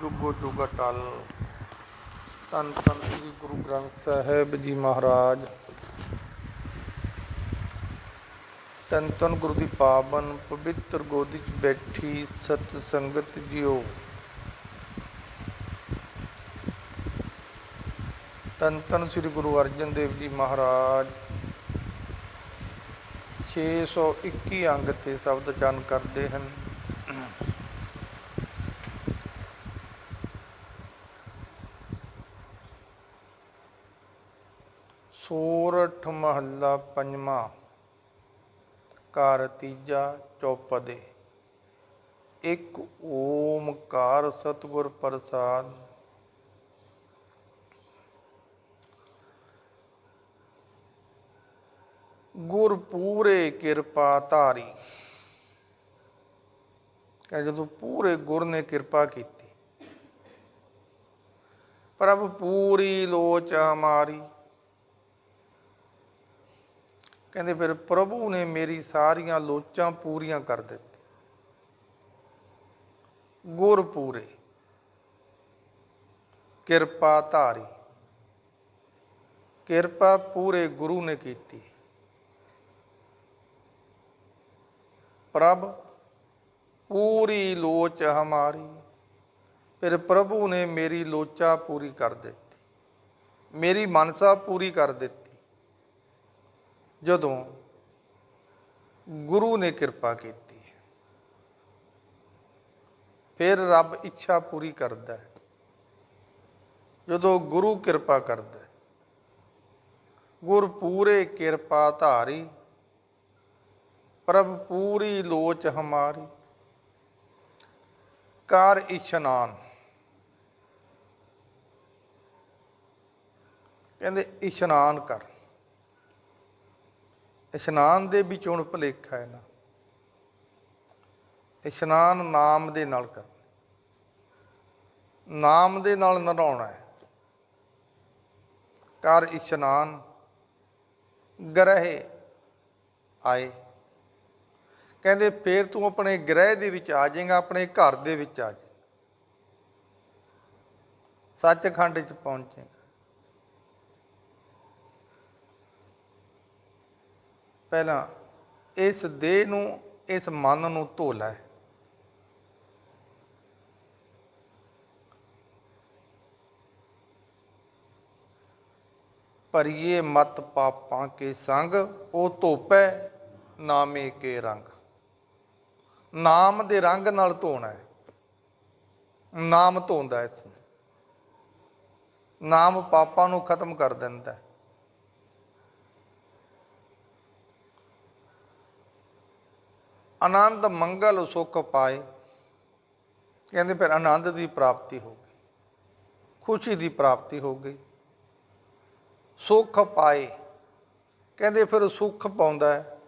ਜੁਗੋ ਜੁਗ ਅਟਲ ਤਨ ਤਨ ਸ੍ਰੀ ਗੁਰੂ ਗ੍ਰੰਥ ਸਾਹਿਬ ਜੀ ਮਹਾਰਾਜ। ਤਨ ਤਨ ਗੁਰੂ ਦੀ ਪਾਵਨ ਪਵਿੱਤਰ ਗੋਦੀ 'ਚ ਬੈਠੀ ਸਤ ਸੰਗਤ ਜੀਓ। ਤਨ ਤਨ ਸ੍ਰੀ ਗੁਰੂ ਅਰਜਨ ਦੇਵ ਜੀ ਮਹਾਰਾਜ। 621 ਅੰਗ ਤੇ ਸ਼ਬਦ ਚਨ ਕਰਦੇ ਹਨ। ਮਹੱਲਾ ਪੰਜਵਾਂ, ਘਰ ਤੀਜਾ ਚੌਪਦੇ। ਇੱਕ ਓਮਕਾਰ ਸਤਿਗੁਰ ਪ੍ਰਸਾਦ। ਗੁਰ ਪੂਰੇ ਕਿਰਪਾ ਧਾਰੀ। ਕਹ ਜਦੋਂ ਪੂਰੇ ਗੁਰ ਨੇ ਕਿਰਪਾ ਕੀਤੀ, ਪ੍ਰਭ ਪੂਰੀ ਲੋਚ ਹਮਾਰੀ। ਕਹਿੰਦੇ ਫਿਰ ਪ੍ਰਭੂ ਨੇ ਮੇਰੀ ਸਾਰੀਆਂ ਲੋਚਾਂ ਪੂਰੀਆਂ ਕਰ ਦਿੱਤੀ ਗੁਰ ਪੂਰੇ, ਕਿਰਪਾ ਧਾਰੀ, ਕਿਰਪਾ ਪੂਰੇ ਗੁਰੂ ਨੇ ਕੀਤੀ। ਪ੍ਰਭ, ਪੂਰੀ ਲੋਚ ਹਮਾਰੀ, ਫਿਰ ਪ੍ਰਭੂ ਨੇ ਮੇਰੀ ਲੋਚਾ ਪੂਰੀ ਕਰ ਦਿੱਤੀ। ਮੇਰੀ ਮਨਸਾ ਪੂਰੀ ਕਰ ਦਿੱਤੀ। ਜਦੋਂ ਗੁਰੂ ਨੇ ਕਿਰਪਾ ਕੀਤੀ, ਫਿਰ ਰੱਬ ਇੱਛਾ ਪੂਰੀ ਕਰਦਾ ਹੈ। ਜਦੋਂ ਗੁਰੂ ਕਿਰਪਾ ਕਰਦਾ ਹੈ, ਗੁਰ ਪੂਰੇ ਕਿਰਪਾ ਧਾਰੀ, ਪ੍ਰਭ ਪੂਰੀ ਲੋਚ ਹਮਾਰੀ ਕਰ ਇਸ਼ਨਾਨ। ਕਹਿੰਦੇ, ਇਸ਼ਨਾਨ ਕਰ। ਇਸ਼ਨਾਨ ਦੇ ਵਿੱਚ ਹੁਣ ਭਲੇਖਾ ਹੈ ਨਾ। ਇਸ਼ਨਾਨ ਨਾਮ ਦੇ ਨਾਲ ਕਰ। ਨਾਮ ਦੇ ਨਾਲ ਨਹਾਉਣਾ ਹੈ। ਕਰ ਇਸ਼ਨਾਨ, ਗ੍ਰਹਿ ਆਏ। ਕਹਿੰਦੇ ਫੇਰ ਤੂੰ ਆਪਣੇ ਗ੍ਰਹਿ ਦੇ ਵਿੱਚ ਆ ਜਾਏਗਾ, ਆਪਣੇ ਘਰ ਦੇ ਵਿੱਚ ਆ ਜਾਏਗਾ। ਸੱਚਖੰਡ ਚ ਪਹੁੰਚੇਗਾ। ਪਹਿਲਾਂ ਇਸ ਦੇਹ ਨੂੰ, ਇਸ ਮਨ ਨੂੰ ਧੋ ਲੈ। ਭਰੀਏ ਮਤ ਪਾਪਾਂ ਕੇ ਸੰਗ, ਉਹ ਧੋਪੈ ਨਾਮੇ ਕੇ ਰੰਗ। ਨਾਮ ਦੇ ਰੰਗ ਨਾਲ ਧੋਣਾ ਹੈ। ਨਾਮ ਧੋਂਦਾ ਇਸ ਨੂੰ। ਨਾਮ ਪਾਪਾਂ ਨੂੰ ਖਤਮ ਕਰ ਦਿੰਦਾ ਹੈ। ਆਨੰਦ ਮੰਗਲ ਸੁਖ ਪਾਏ। ਕਹਿੰਦੇ ਫਿਰ ਆਨੰਦ ਦੀ ਪ੍ਰਾਪਤੀ ਹੋ ਗਈ, ਖੁਸ਼ੀ ਦੀ ਪ੍ਰਾਪਤੀ ਹੋ ਗਈ। ਸੁਖ ਪਾਏ। ਕਹਿੰਦੇ ਫਿਰ ਸੁਖ ਪਾਉਂਦਾ ਹੈ,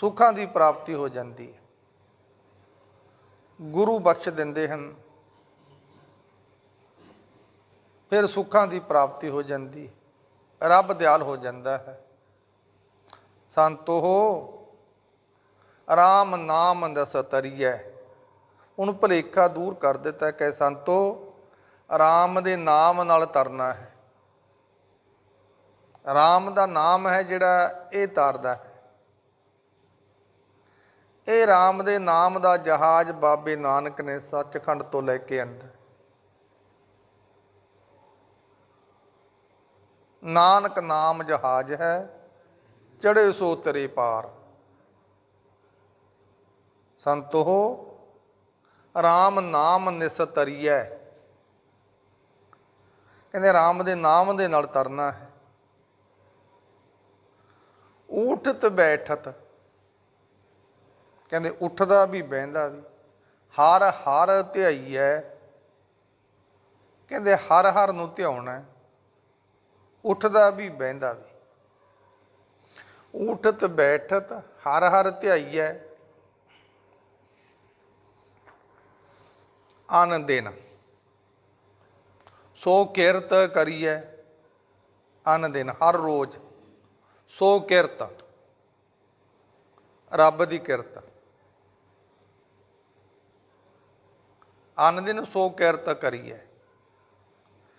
ਸੁੱਖਾਂ ਦੀ ਪ੍ਰਾਪਤੀ ਹੋ ਜਾਂਦੀ ਹੈ। ਗੁਰੂ ਬਖਸ਼ ਦਿੰਦੇ ਹਨ, ਫਿਰ ਸੁੱਖਾਂ ਦੀ ਪ੍ਰਾਪਤੀ ਹੋ ਜਾਂਦੀ ਰੱਬ ਦਿਆਲ ਹੋ ਜਾਂਦਾ ਹੈ। ਸੰਤੋ ਆਰਾਮ ਨਾਮ ਦਸ ਤਰੀਐ ਉਹਨੂੰ ਭਲੇਖਾ ਦੂਰ ਕਰ ਦਿੱਤਾ ਕਿ ਸੰਤੋ, ਆਰਾਮ ਦੇ ਨਾਮ ਨਾਲ ਤਰਨਾ ਹੈ। ਆਰਾਮ ਦਾ ਨਾਮ ਹੈ ਜਿਹੜਾ ਇਹ ਤਾਰਦਾ ਹੈ। ਇਹ RAM ਦੇ ਨਾਮ ਦਾ ਜਹਾਜ਼ ਬਾਬੇ ਨਾਨਕ ਨੇ ਸੱਚਖੰਡ ਤੋਂ ਲੈ ਕੇ ਆਂਦਾ ਨਾਨਕ ਨਾਮ ਜਹਾਜ਼ ਹੈ ਚੜੇ ਸੋ ਤਰੇ ਪਾਰ। ਸੰਤੋ RAM ਨਾਮ ਨਿਸਤਰੀਐ ਕਹਿੰਦੇ RAM ਦੇ ਨਾਮ ਦੇ ਨਾਲ ਤਰਨਾ ਹੈ। ਉਠਤ ਬੈਠਤ। ਕਹਿੰਦੇ ਉੱਠਦਾ ਵੀ, ਬਹਿੰਦਾ ਵੀ। ਹਰ ਹਰ ਧਿਆਈਐ। ਕਹਿੰਦੇ ਹਰ ਹਰ ਨੂੰ ਧਿਆਉਣਾ। ਉੱਠਦਾ ਵੀ, ਬਹਿੰਦਾ ਵੀ। ਉਠਤ ਬੈਠਤ, ਹਰ ਹਰ ਧਿਆਈਐ। ਆਨੰਦ ਦੇਣਾ ਸੋ ਕਿਰਤ ਕਰੀਏ ਆਨੰਦ ਦੇਣਾ ਹਰ ਰੋਜ਼। ਸੋ ਕਿਰਤ, ਰੱਬ ਦੀ ਕਿਰਤ। ਅਨ ਦਿਨ ਸੋ ਕਿਰਤ ਕਰੀਏ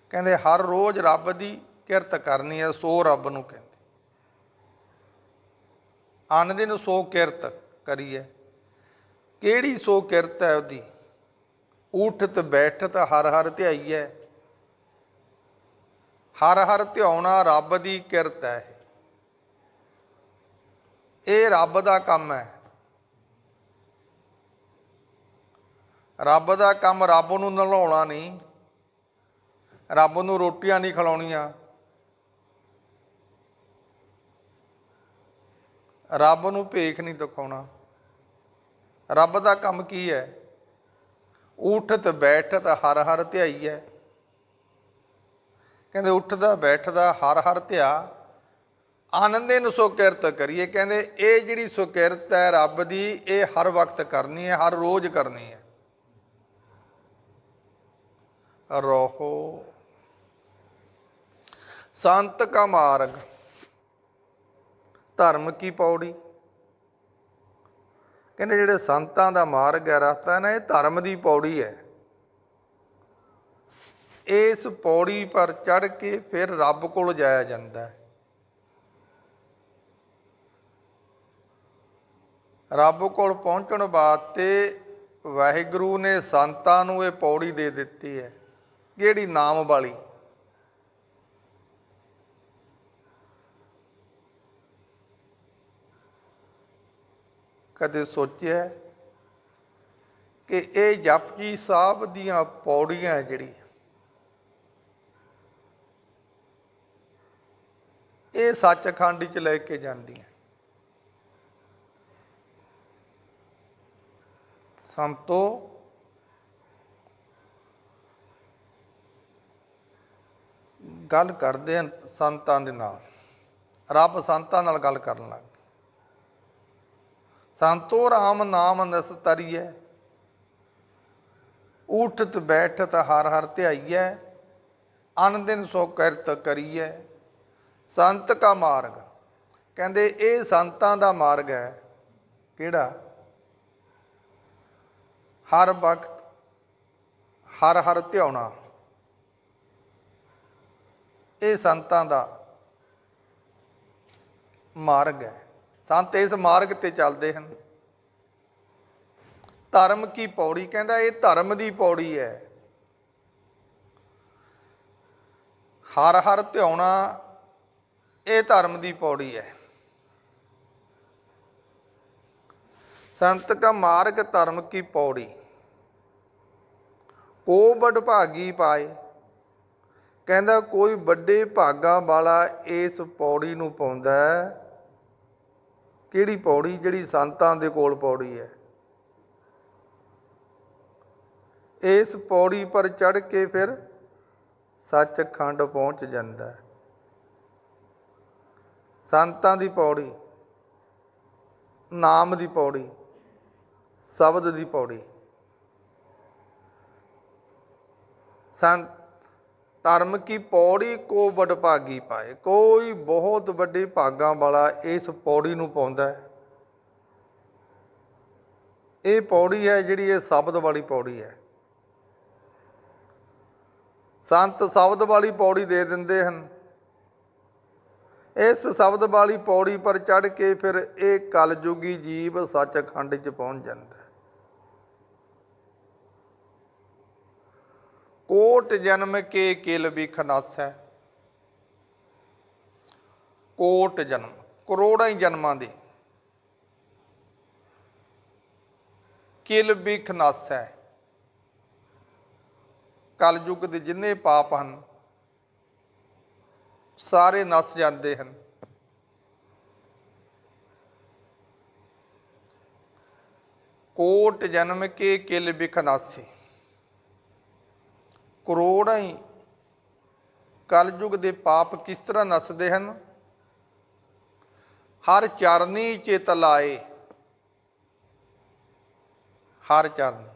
ਕਹਿੰਦੇ, ਹਰ ਰੋਜ਼ ਰੱਬ ਦੀ ਕਿਰਤ ਕਰਨੀ ਹੈ, ਸੋ ਰੱਬ ਨੂੰ ਕਹਿੰਦੇ। ਅਨ ਦਿਨ ਸੋ ਕਿਰਤ ਕਰੀਏ ਕਿਹੜੀ ਸੋ ਕਿਰਤ ਹੈ ਉਹਦੀ? ਉਠਤ ਬੈਠਤ ਹਰ ਹਰ ਧਿਆਈਐ। ਹਰ ਹਰ ਧਿਆਉਣਾ ਰੱਬ ਦੀ ਕਿਰਤ ਹੈ ਇਹ। ਇਹ ਰੱਬ ਦਾ ਕੰਮ ਹੈ। ਰੱਬ ਦਾ ਕੰਮ ਰੱਬ ਨੂੰ ਨਲਾਉਣਾ ਨਹੀਂ। ਰੱਬ ਨੂੰ ਰੋਟੀਆਂ ਨਹੀਂ ਖਿਲਾਉਣੀਆਂ। ਰੱਬ ਨੂੰ ਭੇਖ ਨਹੀਂ ਦਿਖਾਉਣਾ। ਰੱਬ ਦਾ ਕੰਮ ਕੀ ਹੈ? ਉਠਤ ਬੈਠਤ ਹਰ ਹਰ ਧਿਆਈਐ ਕਹਿੰਦੇ ਉੱਠਦਾ ਬੈਠਦਾ ਹਰ ਹਰ ਧਿਆ, ਆਨੰਦੇ ਨੂੰ ਸੋ ਕਿਰਤ ਕਰੀਏ। ਕਹਿੰਦੇ ਇਹ ਜਿਹੜੀ ਸੋ ਕਿਰਤ ਹੈ ਰੱਬ ਦੀ, ਇਹ ਹਰ ਵਕਤ ਕਰਨੀ ਹੈ ਹਰ ਰੋਜ਼ ਕਰਨੀ ਹੈ ਰੋਹੋ। ਸੰਤ ਕਾ ਮਾਰਗ, ਧਰਮ ਕੀ ਪੌੜੀ? ਕਹਿੰਦੇ ਜਿਹੜੇ ਸੰਤਾਂ ਦਾ ਮਾਰਗ ਹੈ, ਰਸਤਾ ਹੈ ਨਾ, ਇਹ ਧਰਮ ਦੀ ਪੌੜੀ ਹੈ। ਇਸ ਪੌੜੀ ਪਰ ਚੜ ਕੇ ਫਿਰ ਰੱਬ ਕੋਲ ਜਾਇਆ ਜਾਂਦਾ ਹੈ। ਰੱਬ ਕੋਲ ਪਹੁੰਚਣ ਵਾਸਤੇ ਵਾਹਿਗੁਰੂ ਨੇ ਸੰਤਾਂ ਨੂੰ ਇਹ ਪੌੜੀ ਦੇ ਦਿੱਤੀ ਹੈ, ਜਿਹੜੀ ਨਾਮ ਵਾਲੀ ਕਦੇ ਸੋਚਿਆ ਕਿ ਇਹ ਜਪਜੀ ਸਾਹਿਬ ਦੀਆਂ ਪੌੜੀਆਂ ਜਿਹੜੀ ਇਹ ਸੱਚਖੰਡ ਚ ਲੈ ਕੇ ਜਾਂਦੀਆਂ। ਸੰਤੋ, ਗੱਲ ਕਰਦੇ ਹਨ ਸੰਤਾਂ ਦੇ ਨਾਲ। ਰੱਬ ਸੰਤਾਂ ਨਾਲ ਗੱਲ ਕਰਨ ਲੱਗ ਸੰਤੋ RAM ਨਾਮ ਨਸਤਰੀਐ ਉਠਤ ਬੈਠਤ ਹਰ ਹਰ ਧਿਆਈਐ। ਅਨ ਦਿਨ ਸੋ ਕਿਰਤ ਕਰੀਐ। ਸੰਤ ਕਾ ਮਾਰਗ। ਕਹਿੰਦੇ ਇਹ ਸੰਤਾਂ ਦਾ ਮਾਰਗ ਹੈ। ਕਿਹੜਾ? ਹਰ ਵਕਤ, ਹਰ ਹਰ ਧਿਆਉਣਾ। ਇਹ ਸੰਤਾਂ ਦਾ ਮਾਰਗ ਹੈ। ਸੰਤ ਇਸ ਮਾਰਗ ਤੇ ਚੱਲਦੇ ਹਨ। ਧਰਮ ਕੀ ਪੌੜੀ ਕਹਿੰਦਾ, ਇਹ ਧਰਮ ਦੀ ਪੌੜੀ ਹੈ। ਹਰ ਹਰ ਧਿਆਉਣਾ ਇਹ ਧਰਮ ਦੀ ਪੌੜੀ ਹੈ। ਸੰਤ ਕਾ ਮਾਰਗ ਧਰਮ ਕੀ ਪੌੜੀ? ਕੋ ਬੜ ਭਾਗੀ ਪਾਏ। ਕਹਿੰਦਾ, ਕੋਈ ਵੱਡੇ ਭਾਗਾ ਵਾਲਾ ਇਸ ਪੌੜੀ ਨੂੰ ਪਾਉਂਦਾ ਹੈ। ਕਿਹੜੀ ਪੌੜੀ, ਜਿਹੜੀ ਸੰਤਾਂ ਦੇ ਕੋਲ ਪੌੜੀ ਹੈ? ਇਸ ਪੌੜੀ ਪਰ ਚੜ ਕੇ ਫਿਰ ਸੱਚਖੰਡ ਪਹੁੰਚ ਜਾਂਦਾ ਹੈ। ਸੰਤਾਂ ਦੀ ਪੌੜੀ, ਨਾਮ ਦੀ ਪੌੜੀ, ਸ਼ਬਦ ਦੀ ਪੌੜੀ। ਸੰਤ ਧਰਮ ਕੀ ਪੌੜੀ ਕੋ ਵਡਭਾਗੀ ਪਾਏ। ਕੋਈ ਬਹੁਤ ਵੱਡੇ ਭਾਗਾਂ ਵਾਲਾ ਇਸ ਪੌੜੀ ਨੂੰ ਪਾਉਂਦਾ ਹੈ। ਇਹ ਪੌੜੀ ਹੈ ਜਿਹੜੀ ਇਹ ਸ਼ਬਦ ਵਾਲੀ ਪੌੜੀ ਹੈ। ਸੰਤ ਸ਼ਬਦ ਵਾਲੀ ਪੌੜੀ ਦੇ ਦਿੰਦੇ ਹਨ। ਇਸ ਸ਼ਬਦ ਵਾਲੀ ਪੌੜੀ ਪਰ ਚੜ ਕੇ ਫਿਰ ਇਹ ਕਲਯੁਗੀ ਜੀਵ ਸੱਚਖੰਡ 'ਚ ਪਹੁੰਚ ਜਾਂਦਾ ਕੋਟ ਜਨਮ ਕੇ ਕਿਲ ਬਿਖ ਨਾਸੈ। ਕੋਟ ਜਨਮ, ਕਰੋੜਾਂ ਹੀ ਜਨਮਾਂ ਦੇ। ਕਿਲ ਬਿਖ ਨਾਸੈ। ਕਲਯੁਗ ਦੇ ਜਿੰਨੇ ਪਾਪ ਹਨ, ਸਾਰੇ ਨਸ ਜਾਂਦੇ ਹਨ। ਕੋਟ ਜਨਮ ਕੇ ਕਿਲ ਬਿਖ ਨਾਸੀ। ਕਰੋੜਾਂ ਹੀ ਕਲਯੁਗ ਦੇ ਪਾਪ ਕਿਸ ਤਰ੍ਹਾਂ ਨਸਦੇ ਹਨ? ਹਰ ਚਰਨੀ ਚਿਤ ਲਾਏ। ਹਰ ਚਰਨੀ।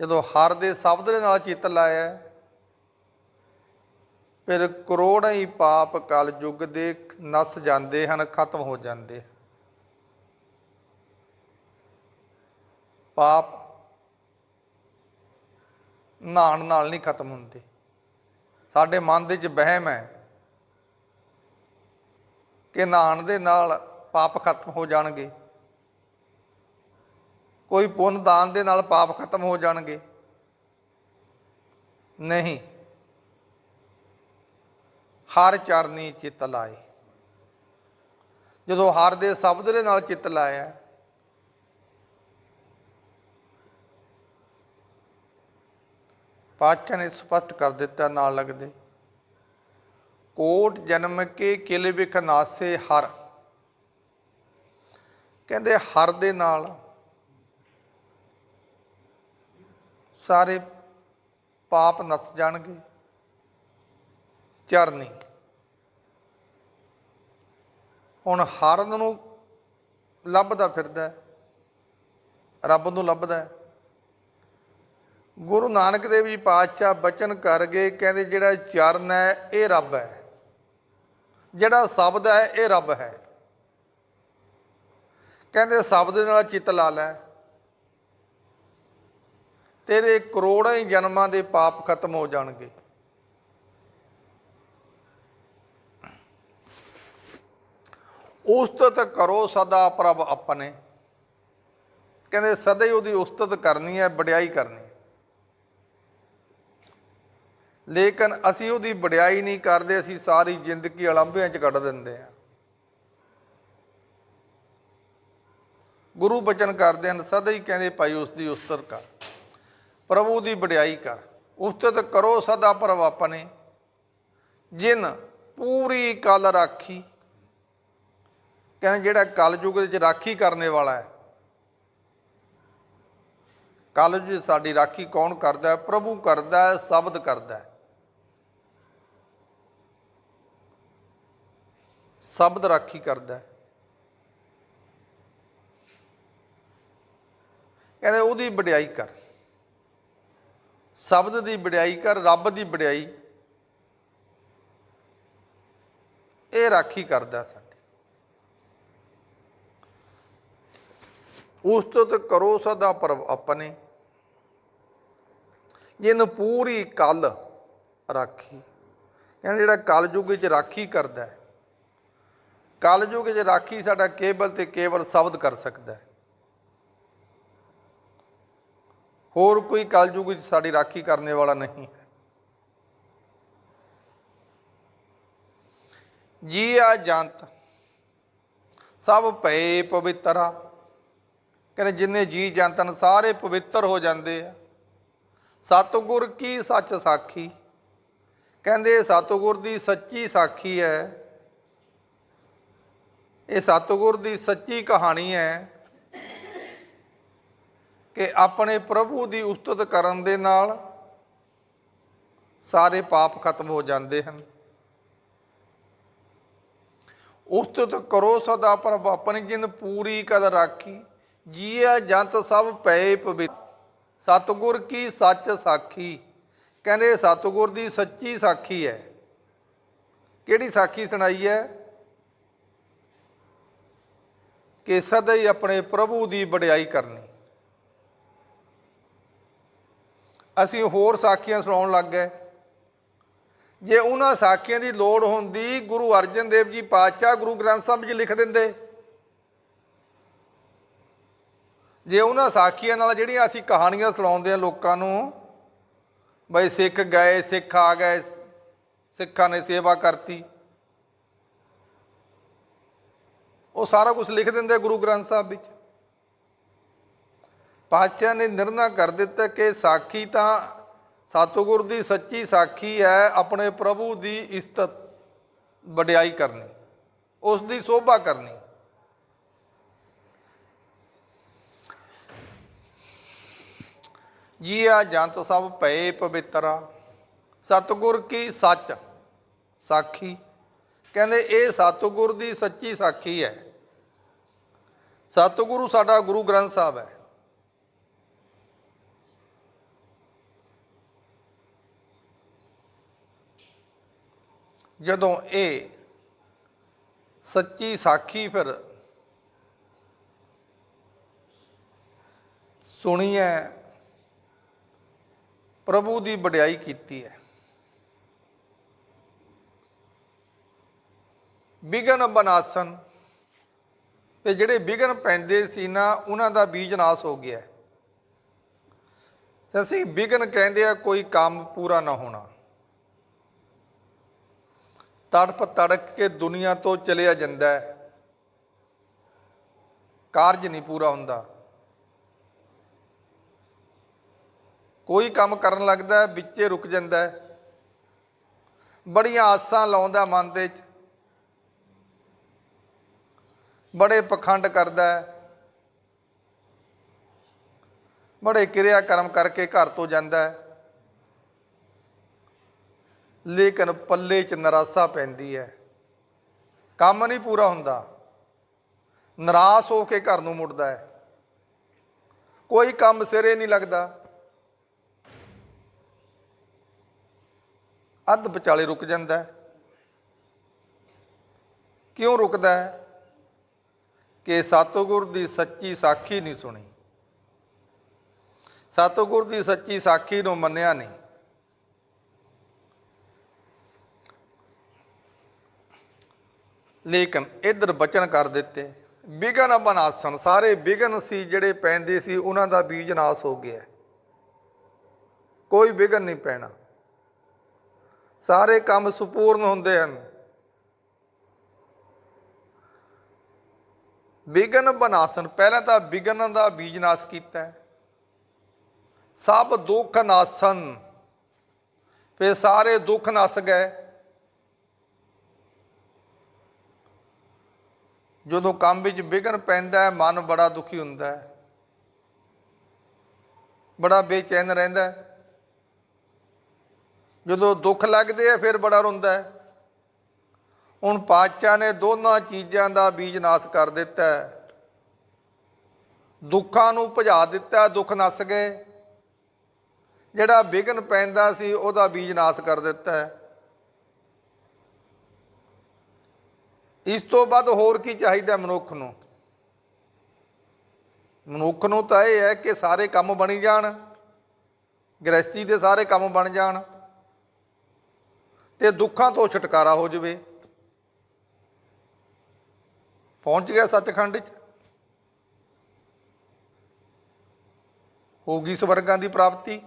ਜਦੋਂ ਹਰ ਦੇ ਸ਼ਬਦ ਦੇ ਨਾਲ ਚਿੱਤ ਲਾਇਆ, ਫਿਰ ਕਰੋੜਾਂ ਹੀ ਪਾਪ ਕਲਯੁਗ ਦੇ ਨਸ ਜਾਂਦੇ ਹਨ, ਖਤਮ ਹੋ ਜਾਂਦੇ ਪਾਪ ਨਹਾਣ ਨਾਲ ਨਹੀਂ ਖਤਮ ਹੁੰਦੇ। ਸਾਡੇ ਮਨ ਦੇ ਵਿੱਚ ਵਹਿਮ ਹੈ ਕਿ ਨਹਾਣ ਦੇ ਨਾਲ ਪਾਪ ਖਤਮ ਹੋ ਜਾਣਗੇ। ਕੋਈ ਪੁੰਨ ਦਾਨ ਦੇ ਨਾਲ ਪਾਪ ਖਤਮ ਹੋ ਜਾਣਗੇ। ਨਹੀਂ। ਹਰ ਚਰਨੀ ਚਿੱਤ ਲਾਏ। ਜਦੋਂ ਹਰ ਦੇ ਸ਼ਬਦ ਦੇ ਨਾਲ ਚਿੱਤ ਲਾਇਆ ਪਾਤਸ਼ਾਹ ਨੇ ਸਪਸ਼ਟ ਕਰ ਦਿੱਤਾ, ਨਾਲ ਲੱਗਦੇ। ਕੋਟ ਜਨਮ ਕੇ ਕਿਲ ਵਿਖ ਨਾਸੇ ਹਰ। ਕਹਿੰਦੇ ਹਰ ਦੇ ਨਾਲ ਸਾਰੇ ਪਾਪ ਨਸ ਜਾਣਗੇ ਚਰਨੀ ਹੁਣ ਹਰਨ ਨੂੰ ਲੱਭਦਾ ਫਿਰਦਾ ਰੱਬ ਨੂੰ ਲੱਭਦਾ ਗੁਰੂ ਨਾਨਕ ਦੇਵ ਜੀ ਪਾਤਸ਼ਾਹ ਬਚਨ ਕਰ ਗਏ, ਕਹਿੰਦੇ ਜਿਹੜਾ ਚਰਨ ਹੈ, ਇਹ ਰੱਬ ਹੈ। ਜਿਹੜਾ ਸ਼ਬਦ ਹੈ, ਇਹ ਰੱਬ ਹੈ। ਕਹਿੰਦੇ ਸ਼ਬਦ ਨਾਲ ਚਿੱਤ ਲਾ ਲੈ। ਤੇਰੇ ਕਰੋੜਾਂ ਹੀ ਜਨਮਾਂ ਦੇ ਪਾਪ ਖਤਮ ਹੋ ਜਾਣਗੇ। ਉਸਤਤ ਕਰੋ ਸਦਾ ਪ੍ਰਭ ਆਪਣੇ। ਕਹਿੰਦੇ ਸਦਾ ਹੀ ਉਹਦੀ ਉਸਤਤ ਕਰਨੀ ਹੈ, ਵਡਿਆਈ ਕਰਨੀ ਹੈ ਲੇਕਿਨ ਅਸੀਂ ਉਹਦੀ ਵਡਿਆਈ ਨਹੀਂ ਕਰਦੇ, ਅਸੀਂ ਸਾਰੀ ਜ਼ਿੰਦਗੀ ਅਲੰਭਿਆਂ 'ਚ ਕੱਢ ਦਿੰਦੇ ਆ ਗੁਰੂ ਬਚਨ ਕਰਦੇ ਹਨ, ਸਦਾ ਹੀ ਕਹਿੰਦੇ ਭਾਈ ਉਸ ਦੀ ਉਸਤਤ ਕਰ, ਪ੍ਰਭੂ ਦੀ ਵਡਿਆਈ ਕਰ, ਉਸਤਤ ਕਰੋ ਸਦਾ ਪ੍ਰਭ ਆਪਣੇ। ਜਿਨ ਪੂਰੀ ਕਲ ਰਾਖੀ, ਕਹਿੰਦੇ ਜਿਹੜਾ ਕਲਯੁਗ ਵਿੱਚ ਰਾਖੀ ਕਰਨੇ ਵਾਲਾ ਹੈ ਕਲਯੁਗ ਵਿੱਚ ਸਾਡੀ ਰਾਖੀ ਕੌਣ ਕਰਦਾ ਹੈ? ਪ੍ਰਭੂ ਕਰਦਾ ਹੈ, ਸ਼ਬਦ ਕਰਦਾ ਹੈ। ਸ਼ਬਦ ਰਾਖੀ ਕਰਦਾ ਹੈ। ਕਹਿੰਦੇ ਉਹਦੀ ਵਡਿਆਈ ਕਰ। ਸ਼ਬਦ ਦੀ ਵਡਿਆਈ ਕਰ, ਰੱਬ ਦੀ ਵਡਿਆਈ। ਇਹ ਰਾਖੀ ਕਰਦਾ ਸਾਡੀ। ਉਸ ਤੋਂ ਉਸਤਤ ਕਰੋ ਸਦਾ ਪ੍ਰਭ ਆਪਣੇ। ਜਿਹਨੂੰ ਪੂਰੀ ਕਲ ਰਾਖੀ। ਕਹਿੰਦੇ ਜਿਹੜਾ ਕਲਯੁਗ ਵਿੱਚ ਰਾਖੀ ਕਰਦਾ ਹੈ ਕਲਯੁਗ 'ਚ ਰਾਖੀ ਸਾਡਾ ਕੇਵਲ ਤੇ ਕੇਵਲ ਸ਼ਬਦ ਕਰ ਸਕਦਾ ਹੈ। ਹੋਰ ਕੋਈ ਕਲਯੁਗ 'ਚ ਸਾਡੀ ਰਾਖੀ ਕਰਨੇ ਵਾਲਾ ਨਹੀਂ ਹੈ। ਜੀ ਆ ਜੰਤ, ਸਭ ਭਏ ਪਵਿੱਤਰਾ। ਕਹਿੰਦੇ ਜਿੰਨੇ ਜੀ ਜੰਤ ਹਨ, ਸਾਰੇ ਪਵਿੱਤਰ ਹੋ ਜਾਂਦੇ ਆ। ਸਤਿਗੁਰ ਕੀ ਸੱਚ ਸਾਖੀ? ਕਹਿੰਦੇ ਸਤਿਗੁਰ ਦੀ ਸੱਚੀ ਸਾਖੀ ਹੈ। ਇਹ ਸਤਿਗੁਰ ਦੀ ਸੱਚੀ ਕਹਾਣੀ ਹੈ ਕਿ ਆਪਣੇ ਪ੍ਰਭੂ ਦੀ ਉਸਤਤ ਕਰਨ ਦੇ ਨਾਲ ਸਾਰੇ ਪਾਪ ਖਤਮ ਹੋ ਜਾਂਦੇ ਹਨ। ਉਸਤਤ ਕਰੋ ਸਦਾ ਪ੍ਰਭ ਆਪਣੀ ਜਿੰਦ ਪੂਰੀ ਕਦ ਰਾਖੀ, ਜੀਆ ਜੰਤ ਸਭ ਪਏ ਪਵਿੱਤ ਸਤਿਗੁਰ ਕੀ ਸੱਚ ਸਾਖੀ? ਕਹਿੰਦੇ ਸਤਿਗੁਰ ਦੀ ਸੱਚੀ ਸਾਖੀ ਹੈ। ਕਿਹੜੀ ਸਾਖੀ ਸੁਣਾਈ ਹੈ? ਕਿ ਸਦਾ ਹੀ ਆਪਣੇ ਪ੍ਰਭੂ ਦੀ ਵਡਿਆਈ ਕਰਨੀ। ਅਸੀਂ ਹੋਰ ਸਾਖੀਆਂ ਸੁਣਾਉਣ ਲੱਗ ਗਏ। ਜੇ ਉਹਨਾਂ ਸਾਖੀਆਂ ਦੀ ਲੋੜ ਹੁੰਦੀ, ਗੁਰੂ ਅਰਜਨ ਦੇਵ ਜੀ ਪਾਤਸ਼ਾਹ ਗੁਰੂ ਗ੍ਰੰਥ ਸਾਹਿਬ ਜੀ ਲਿਖ ਦਿੰਦੇ। ਜੇ ਉਹਨਾਂ ਸਾਖੀਆਂ ਨਾਲ ਜਿਹੜੀਆਂ ਅਸੀਂ ਕਹਾਣੀਆਂ ਸੁਣਾਉਂਦੇ ਆ ਲੋਕਾਂ ਨੂੰ, ਬਈ ਸਿੱਖ ਗਏ, ਸਿੱਖ ਆ ਗਏ, ਸਿੱਖਾਂ ਨੇ ਸੇਵਾ ਕਰਤੀ। ਉਹ ਸਾਰਾ ਕੁਝ ਲਿਖ ਦਿੰਦੇ ਗੁਰੂ ਗ੍ਰੰਥ ਸਾਹਿਬ ਵਿੱਚ। ਪਾਤਸ਼ਾਹ ਨੇ ਨਿਰਣਾ ਕਰ ਦਿੱਤਾ ਕਿ ਸਾਖੀ ਤਾਂ ਸਤਿਗੁਰ ਦੀ ਸੱਚੀ ਸਾਖੀ ਹੈ, ਆਪਣੇ ਪ੍ਰਭੂ ਦੀ ਇਸਤਤ ਵਡਿਆਈ ਕਰਨੀ, ਉਸ ਦੀ ਸੋਭਾ ਕਰਨੀ। ਜੀ ਆ ਜੰਤ ਸਭ ਭਏ ਪਵਿੱਤਰਾ, ਸਤਿਗੁਰ ਕੀ ਸੱਚ ਸਾਖੀ? ਕਹਿੰਦੇ, ਇਹ ਸਤਿਗੁਰ ਦੀ ਸੱਚੀ ਸਾਖੀ ਹੈ। ਸਤਿਗੁਰੂ ਸਾਡਾ ਗੁਰੂ ਗ੍ਰੰਥ ਸਾਹਿਬ ਹੈ। ਜਦੋਂ ਇਹ ਸੱਚੀ ਸਾਖੀ ਫਿਰ ਸੁਣੀ ਹੈ ਪ੍ਰਭੂ ਦੀ ਵਡਿਆਈ ਕੀਤੀ ਹੈ। ਵਿਗਨ ਬਨਾਸਨ ਤੇ ਜਿਹੜੇ ਵਿਗਨ ਪੈਂਦੇ ਸੀ ਨਾ ਉਹਨਾਂ ਦਾ ਬੀਜ ਨਾਸ ਹੋ ਗਿਆ। ਤੇ ਅਸੀਂ ਵਿਗਨ ਕਹਿੰਦੇ ਆ ਕੋਈ ਕੰਮ ਪੂਰਾ ਨਾ ਹੋਣਾ। ਤੜਪ ਤੜਕ ਕੇ ਦੁਨੀਆ ਤੋਂ ਚਲਿਆ ਜਾਂਦਾ ਹੈ। ਕਾਰਜ ਨਹੀਂ ਪੂਰਾ ਹੁੰਦਾ। ਕੋਈ ਕੰਮ ਕਰਨ ਲੱਗਦਾ ਹੈ, ਵਿੱਚੇ ਰੁਕ ਜਾਂਦਾ ਬੜੀਆਂ ਆਸਾਂ ਲਾਉਂਦਾ ਮਨ ਦੇ ਵਿੱਚ। ਬੜੇ ਪਖੰਡ ਕਰਦਾ ਹੈ। ਬੜੇ ਕਿਰਿਆ ਕਰਮ ਕਰਕੇ ਘਰ ਤੋਂ ਜਾਂਦਾ ਹੈ। ਲੇਕਿਨ ਪੱਲੇ 'ਚ ਨਿਰਾਸ਼ਾ ਪੈਂਦੀ ਹੈ। ਕੰਮ ਨਹੀਂ ਪੂਰਾ ਹੁੰਦਾ। ਨਿਰਾਸ਼ ਹੋ ਕੇ ਘਰ ਨੂੰ ਮੁੜਦਾ ਹੈ। ਕੋਈ ਕੰਮ ਸਿਰੇ ਨਹੀਂ ਲੱਗਦਾ। ਅੱਧ ਵਿਚਾਲੇ ਰੁਕ ਜਾਂਦਾ ਕਿਉਂ ਰੁਕਦਾ ਹੈ? ਕਿ ਸਤਿਗੁਰ ਦੀ ਸੱਚੀ ਸਾਖੀ ਨਹੀਂ ਸੁਣੀ। ਸਤਿਗੁਰ ਦੀ ਸੱਚੀ ਸਾਖੀ ਨੂੰ ਮੰਨਿਆ ਨਹੀਂ। ਲੇਕਿਨ ਇਧਰ ਬਚਨ ਕਰ ਦਿੱਤੇ। ਵਿਗਨ ਬਨਾਸਨ ਸਾਰੇ ਵਿਗਨ ਸੀ ਜਿਹੜੇ ਪੈਂਦੇ ਸੀ, ਉਹਨਾਂ ਦਾ ਬੀਜ ਨਾਸ ਹੋ ਗਿਆ। ਕੋਈ ਵਿਗਨ ਨਹੀਂ ਪੈਣਾ। ਸਾਰੇ ਕੰਮ ਸੁਪੂਰਨ ਹੁੰਦੇ ਹਨ। ਵਿਗਨ ਬਨਾਸਨ, ਪਹਿਲਾਂ ਤਾਂ ਵਿਗਨ ਦਾ ਬੀਜ ਨਾਸ ਕੀਤਾ ਹੈ। ਸਭ ਦੁੱਖ ਨਾਸਨ, ਫਿਰ ਸਾਰੇ ਦੁੱਖ ਨਸ ਗਏ। ਜਦੋਂ ਕੰਮ ਵਿੱਚ ਵਿਗਨ ਪੈਂਦਾ ਹੈ, ਮਨ ਬੜਾ ਦੁਖੀ ਹੁੰਦਾ ਹੈ। ਬੜਾ ਬੇਚੈਨ ਰਹਿੰਦਾ ਹੈ। ਜਦੋਂ ਦੁੱਖ ਲੱਗਦੇ ਆ ਫਿਰ ਬੜਾ ਰੋਂਦਾ ਹੈ। ਹੁਣ ਪਾਤਸ਼ਾਹ ਨੇ ਦੋਨਾਂ ਚੀਜ਼ਾਂ ਦਾ ਬੀਜ ਨਾਸ ਕਰ ਦਿੱਤਾ ਦੁੱਖਾਂ ਨੂੰ ਭਜਾ ਦਿੱਤਾ, ਦੁੱਖ ਨਸ ਗਏ। ਜਿਹੜਾ ਵਿਗਨ ਪੈਂਦਾ ਸੀ, ਉਹਦਾ ਬੀਜ ਨਾਸ ਕਰ ਦਿੱਤਾ ਇਸ ਤੋਂ ਬਾਅਦ ਹੋਰ ਕੀ ਚਾਹੀਦਾ ਮਨੁੱਖ ਨੂੰ? ਮਨੁੱਖ ਨੂੰ ਤਾਂ ਇਹ ਹੈ ਕਿ ਸਾਰੇ ਕੰਮ ਬਣੀ ਜਾਣ ਗ੍ਰਸਤੀ ਦੇ ਸਾਰੇ ਕੰਮ ਬਣ ਜਾਣ, ਤੇ ਦੁੱਖਾਂ ਤੋਂ ਛੁਟਕਾਰਾ ਹੋ ਜਾਵੇ। ਪਹੁੰਚ ਗਿਆ ਸੱਚਖੰਡ 'ਚ ਹੋਗੀ ਸਵਰਗਾਂ ਦੀ ਪ੍ਰਾਪਤੀ।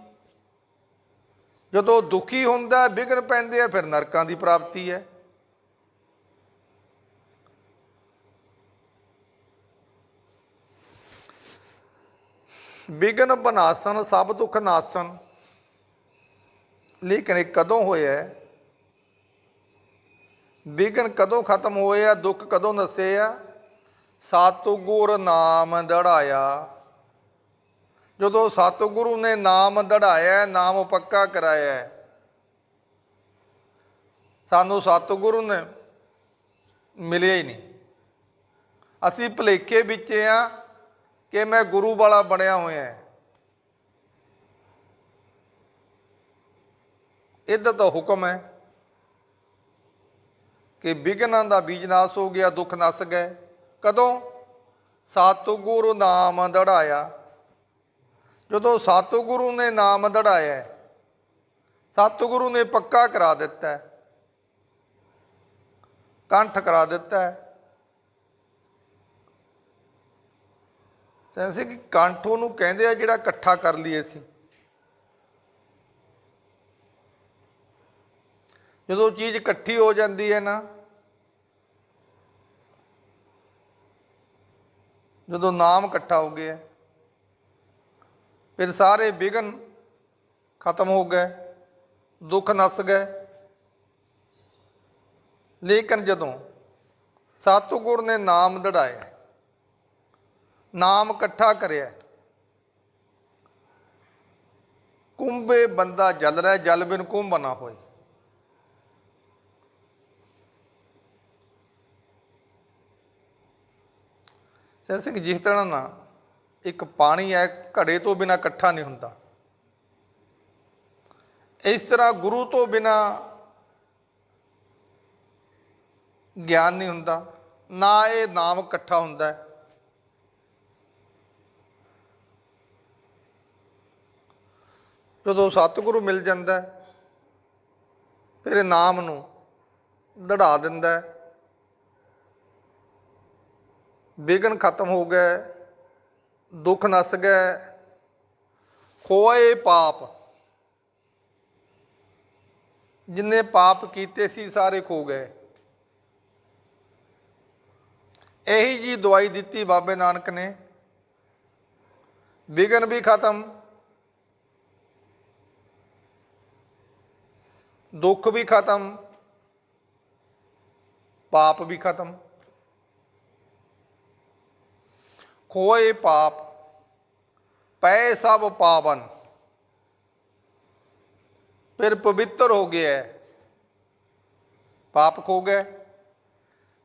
ਜਦੋਂ ਦੁਖੀ ਹੁੰਦਾ ਵਿਗਨ ਪੈਂਦੇ ਆ, ਫਿਰ ਨਰਕਾਂ ਦੀ ਪ੍ਰਾਪਤੀ ਹੈ। ਵਿਗਨ ਬਨਾਸਨ, ਸਭ ਦੁੱਖ ਨਾਸਨ। ਲੇਕਿਨ ਇਹ ਕਦੋਂ ਹੋਇਆ ਹੈ? ਵਿਗਨ ਕਦੋਂ ਖਤਮ ਹੋਏ ਆ ਦੁੱਖ ਕਦੋਂ ਨਸੇ ਆ ਸਤਿਗੁਰ ਨਾਮ ਦੜਾਇਆ। ਜਦੋਂ ਸਤਿਗੁਰੂ ਨੇ ਨਾਮ ਦੜਾਇਆ, ਨਾਮ ਪੱਕਾ ਕਰਾਇਆ ਸਾਨੂੰ ਸਤਿਗੁਰੂ ਨੇ ਮਿਲਿਆ ਹੀ ਨਹੀਂ। ਅਸੀਂ ਭਲੇਖੇ ਵਿੱਚ ਆ ਕਿ ਮੈਂ ਗੁਰੂ ਵਾਲਾ ਬਣਿਆ ਹੋਇਆ ਇਹਦਾ ਤਾਂ ਹੁਕਮ ਹੈ ਕਿ ਵਿਗਨਾਂ ਦਾ ਬੀਜ ਨਾਸ ਹੋ ਗਿਆ, ਦੁੱਖ ਨਸ ਗਏ। ਕਦੋਂ? ਸਤਿਗੁਰੂ ਨਾਮ ਦੜਾਇਆ। ਜਦੋਂ ਸਤਿਗੁਰੂ ਨੇ ਨਾਮ ਦੜਾਇਆ, ਸਤਿਗੁਰੂ ਨੇ ਪੱਕਾ ਕਰਾ ਦਿੱਤਾ, ਕੰਠ ਕਰਾ ਦਿੱਤਾ। ਹੈ ਸੈਂਸੇ ਕਿ ਕੰਠ ਉਹਨੂੰ ਕਹਿੰਦੇ ਆ ਜਿਹੜਾ ਇਕੱਠਾ ਕਰ ਲਈਏ ਸੀ ਜਦੋਂ ਚੀਜ਼ ਇਕੱਠੀ ਹੋ ਜਾਂਦੀ ਹੈ ਨਾ ਜਦੋਂ ਨਾਮ ਇਕੱਠਾ ਹੋ ਗਿਆ, ਫਿਰ ਸਾਰੇ ਵਿਗਨ ਖਤਮ ਹੋ ਗਏ, ਦੁੱਖ ਨਸ ਗਏ। ਲੇਕਿਨ ਜਦੋਂ ਸਤਿਗੁਰ ਨੇ ਨਾਮ ਦੜਾਇਆ, ਨਾਮ ਇਕੱਠਾ ਕਰਿਆ, ਕੁੰਭੇ ਬੰਦਾ ਜਲ ਰਿਹਾ, ਜਲ ਬਿਨ ਕੁੰਭ ਨਾ ਹੋਏ। ਸੈਂਸ ਕਿ ਜਿਸ ਤਰ੍ਹਾਂ ਨਾ ਇੱਕ ਪਾਣੀ ਹੈ ਘੜੇ ਤੋਂ ਬਿਨਾ ਇਕੱਠਾ ਨਹੀਂ ਹੁੰਦਾ ਇਸ ਤਰ੍ਹਾਂ ਗੁਰੂ ਤੋਂ ਬਿਨਾ ਗਿਆਨ ਨਹੀਂ ਹੁੰਦਾ ਨਾ ਇਹ ਨਾਮ ਇਕੱਠਾ ਹੁੰਦਾ ਹੈ ਜਦੋਂ ਸਤਿਗੁਰੂ ਮਿਲ ਜਾਂਦਾ ਹੈ, ਫਿਰ ਇਹ ਨਾਮ ਨੂੰ ਦੜਾ ਦਿੰਦਾ ਹੈ। ਵਿਗਨ ਖਤਮ ਹੋ ਗਏ, ਦੁੱਖ ਨਸ ਗਏ, ਖੋਏ ਪਾਪ। ਜਿੰਨੇ ਪਾਪ ਕੀਤੇ ਸੀ ਸਾਰੇ ਖੋ ਗਏ। ਇਹੀ ਜੀ ਦਵਾਈ ਦਿੱਤੀ ਬਾਬੇ ਨਾਨਕ ਨੇ। ਵਿਗਨ ਵੀ ਖਤਮ, ਦੁੱਖ ਵੀ ਖਤਮ, ਪਾਪ ਵੀ ਖਤਮ। ਖੋਏ ਪਾਪ, ਪੈ ਸਭ ਪਾਵਨ। ਫਿਰ ਪਵਿੱਤਰ ਹੋ ਗਿਆ ਪਾਪ ਖੋ ਗਿਆ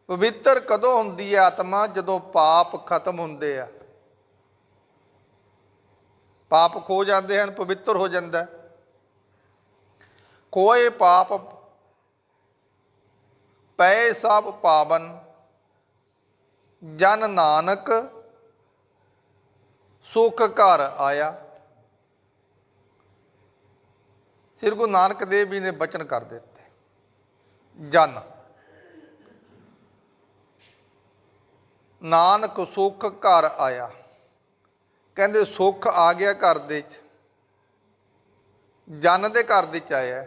ਪਵਿੱਤਰ ਕਦੋਂ ਹੁੰਦੀ ਹੈ ਆਤਮਾ? ਜਦੋਂ ਪਾਪ ਖਤਮ ਹੁੰਦੇ ਆ। ਪਾਪ ਖੋ ਜਾਂਦੇ ਹਨ, ਪਵਿੱਤਰ ਹੋ ਜਾਂਦਾ ਹੈ। ਕੋਏ ਪਾਪ, ਪੈ ਸਭ ਪਾਵਨ। ਜਨ ਨਾਨਕ ਸੁਖ ਘਰ ਆਇਆ। ਸ੍ਰੀ ਗੁਰੂ ਨਾਨਕ ਦੇਵ ਜੀ ਨੇ ਬਚਨ ਕਰ ਦਿੱਤੇ। ਜਨ, ਨਾਨਕ ਸੁਖ ਘਰ ਆਇਆ। ਕਹਿੰਦੇ ਸੁਖ ਆ ਗਿਆ ਘਰ ਦੇ ਚ ਜਨ ਦੇ ਘਰ ਦੇ ਚ ਆਇਆ।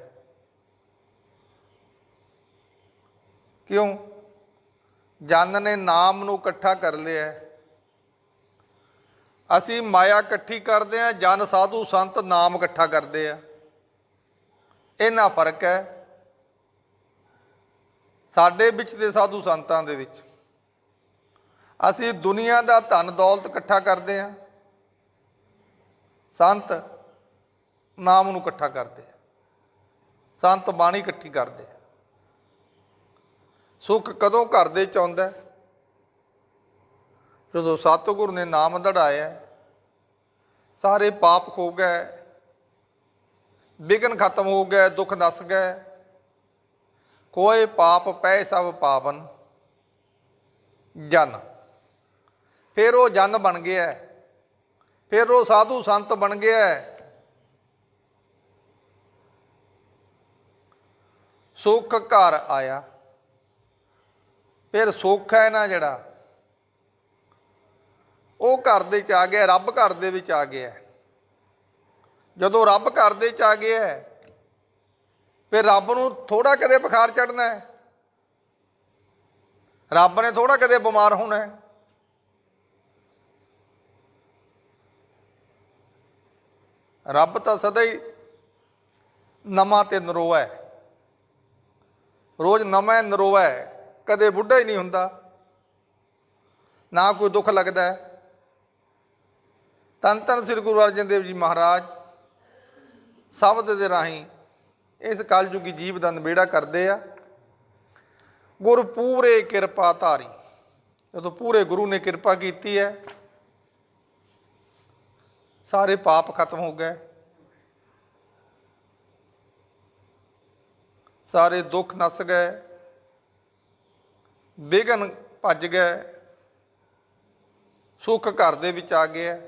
ਕਿਉਂ? ਜਨ ਨੇ ਨਾਮ ਨੂੰ ਇਕੱਠਾ ਕਰ ਲਿਆ। ਅਸੀਂ ਮਾਇਆ ਇਕੱਠੀ ਕਰਦੇ ਆ ਜਨ ਸਾਧੂ ਸੰਤ ਨਾਮ ਇਕੱਠਾ ਕਰਦੇ ਆ ਇਹਨਾਂ ਫ਼ਰਕ ਹੈ ਸਾਡੇ ਵਿੱਚ ਦੇ ਸਾਧੂ ਸੰਤਾਂ ਦੇ ਵਿੱਚ। ਅਸੀਂ ਦੁਨੀਆ ਦਾ ਧਨ ਦੌਲਤ ਇਕੱਠਾ ਕਰਦੇ ਆ ਸੰਤ ਨਾਮ ਨੂੰ ਇਕੱਠਾ ਕਰਦੇ ਆ ਸੰਤ ਬਾਣੀ ਇਕੱਠੀ ਕਰਦੇ ਆ ਸੁੱਖ ਕਦੋਂ ਘਰ ਦੇ ਚ ਆਉਂਦਾ ਹੈ? ਜਦੋਂ ਸਤਿਗੁਰ ਨੇ ਨਾਮ ਦੜਾਇਆ, ਸਾਰੇ ਪਾਪ ਖੋ ਗਏ ਵਿਗਨ ਖਤਮ ਹੋ ਗਏ, ਦੁੱਖ ਨਸ ਗਏ। ਕੋਈ ਪਾਪ ਪੈ ਸਭ ਪਾਵਨ, ਜਨ। ਫਿਰ ਉਹ ਜਨ ਬਣ ਗਿਆ, ਫਿਰ ਉਹ ਸਾਧੂ ਸੰਤ ਬਣ ਗਿਆ। ਸੁੱਖ ਘਰ ਆਇਆ, ਫਿਰ ਸੁੱਖ ਹੈ ਨਾ ਜਿਹੜਾ? ਉਹ ਘਰ ਦੇ ਚ ਆ ਗਿਆ, ਰੱਬ ਘਰ ਦੇ ਵਿੱਚ ਆ ਗਿਆ। ਜਦੋਂ ਰੱਬ ਘਰ ਦੇ ਚ ਆ ਗਿਆ, ਫਿਰ ਰੱਬ ਨੂੰ ਥੋੜਾ ਕਦੇ ਬੁਖਾਰ ਚੜਨਾ ਹੈ। ਰੱਬ ਨੇ ਥੋੜਾ ਕਦੇ ਬਿਮਾਰ ਹੋਣਾ ਹੈ। ਰੱਬ ਤਾਂ ਸਦਾ ਹੀ ਨਵਾਂ ਤੇ ਨਰੋਆ ਹੈ। ਰੋਜ਼ ਨਵਾਂ ਨਰੋਆ ਹੈ, ਕਦੇ ਬੁੱਢਾ ਹੀ ਨਹੀਂ ਹੁੰਦਾ। ਨਾ ਕੋਈ ਦੁੱਖ ਲੱਗਦਾ ਹੈ। ਤਨ ਤਨ ਸ੍ਰੀ ਗੁਰੂ ਅਰਜਨ ਦੇਵ ਜੀ ਮਹਾਰਾਜ ਸ਼ਬਦ ਦੇ ਰਾਹੀਂ ਇਸ ਕਲਯੁਗੀ ਜੀਵ ਦਾ ਨਿਬੇੜਾ ਕਰਦੇ ਆ। ਗੁਰ ਪੂਰੇ ਕਿਰਪਾ ਧਾਰੀ, ਜਦੋਂ ਪੂਰੇ ਗੁਰੂ ਨੇ ਕਿਰਪਾ ਕੀਤੀ ਹੈ, ਸਾਰੇ ਪਾਪ ਖਤਮ ਹੋ ਗਏ। ਸਾਰੇ ਦੁੱਖ ਨਸ ਗਏ। ਵਿਗਨ ਭੱਜ ਗਏ। ਸੁੱਖ ਘਰ ਦੇ ਵਿੱਚ ਆ ਗਿਆ।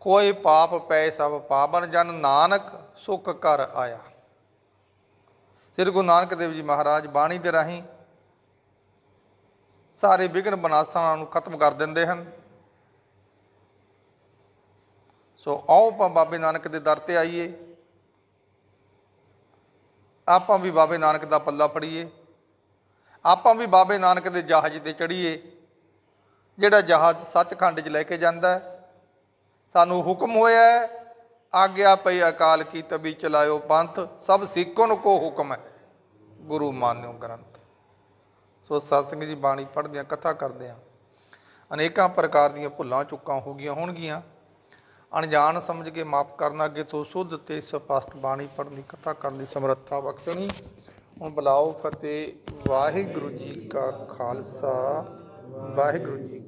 ਕੋਈ ਪਾਪ ਪੈ ਸਭ ਪਾਵਨ ਜਨ ਨਾਨਕ ਸੁਖ ਕਰ ਆਇਆ। ਸ੍ਰੀ ਗੁਰੂ ਨਾਨਕ ਦੇਵ ਜੀ ਮਹਾਰਾਜ ਬਾਣੀ ਦੇ ਰਾਹੀਂ ਸਾਰੇ ਵਿਘਨ ਬਨਾਸਾਂ ਨੂੰ ਖਤਮ ਕਰ ਦਿੰਦੇ ਹਨ। ਸੋ ਆਓ ਆਪਾਂ ਬਾਬੇ ਨਾਨਕ ਦੇ ਦਰ ਤੇ ਆਈਏ। ਆਪਾਂ ਵੀ ਬਾਬੇ ਨਾਨਕ ਦਾ ਪੱਲਾ ਫੜੀਏ। ਆਪਾਂ ਵੀ ਬਾਬੇ ਨਾਨਕ ਦੇ ਜਹਾਜ਼ ਤੇ ਚੜੀਏ ਜਿਹੜਾ ਜਹਾਜ਼ ਸੱਚਖੰਡ 'ਚ ਲੈ ਕੇ ਜਾਂਦਾ ਹੈ। ਸਾਨੂੰ ਹੁਕਮ ਹੋਇਆ ਹੈ। ਆਗਿਆ ਪਈ ਅਕਾਲ ਕੀ ਤਬੀ ਚਲਾਇਓ ਪੰਥ। ਸਭ ਸਿੱਖੋਂ ਨੂੰ ਕੋ ਹੁਕਮ ਹੈ। ਗੁਰੂ ਮਾਨਿਓ ਗ੍ਰੰਥ। ਸੋ ਸਤ ਸਿੰਘ ਜੀ ਬਾਣੀ ਪੜ੍ਹਦਿਆਂ ਕਥਾ ਕਰਦਿਆਂ ਅਨੇਕਾਂ ਪ੍ਰਕਾਰ ਦੀਆਂ ਭੁੱਲਾਂ ਚੁੱਕਾਂ ਹੋ ਗਈਆਂ ਹੋਣਗੀਆਂ। ਅਣਜਾਣ ਸਮਝ ਕੇ ਮਾਫ ਕਰਨਾ ਅੱਗੇ ਤੋਂ ਸੁੱਧ ਤੇ ਸਪਸ਼ਟ ਬਾਣੀ ਪੜ੍ਹਨ ਦੀ ਕਥਾ ਕਰਨ ਦੀ ਸਮਰੱਥਾ ਬਖਸ਼ਣੀ। ਹੁਣ ਬੁਲਾਓ ਫਤਿਹ। ਵਾਹਿਗੁਰੂ ਜੀ ਕਾ ਖਾਲਸਾ। ਵਾਹਿਗੁਰੂ ਜੀ